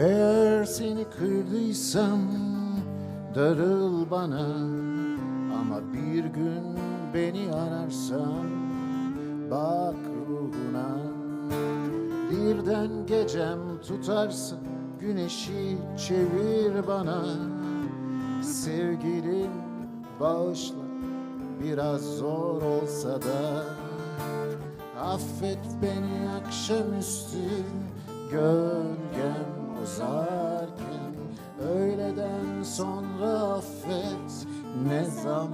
Eğer seni kırdıysam darıl bana. Ama bir gün beni ararsan bak ruhuna. Birden gecem tutarsın güneşi çevir bana. Sevgilim bağışla biraz zor olsa da. Affet beni akşamüstü gölgem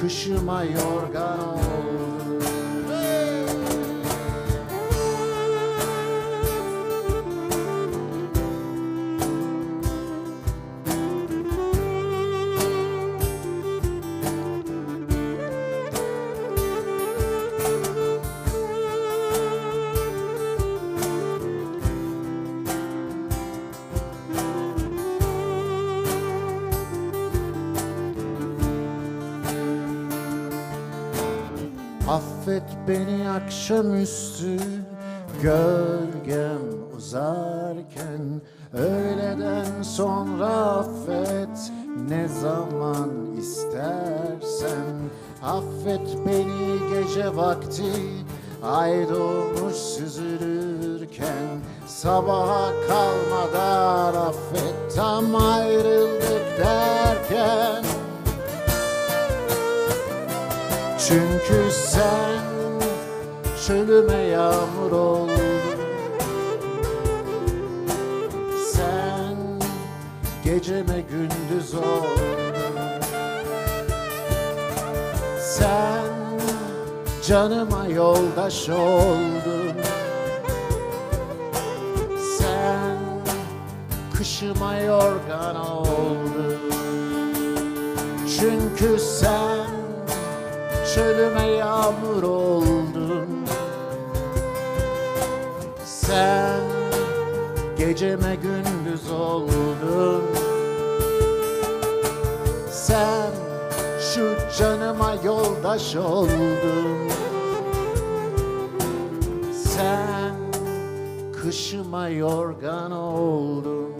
kışıma yorgan oldun Affet beni akşamüstü. Gölgem uzarken Öğleden sonra affet. Ne zaman istersen Affet beni gece vakti. Ay doğmuş süzülürken Sabaha kalmadan affet. Tam ayrıldık Çünkü sen çölüme yağmur oldun. Sen geceme gündüz oldun. Sen canıma yoldaş oldun. Sen kışıma yorgan oldun. Çünkü sen çölüme yağmur oldun Sen geceme gündüz oldun. Sen şu canıma yoldaş oldun. Sen kışıma yorgan oldun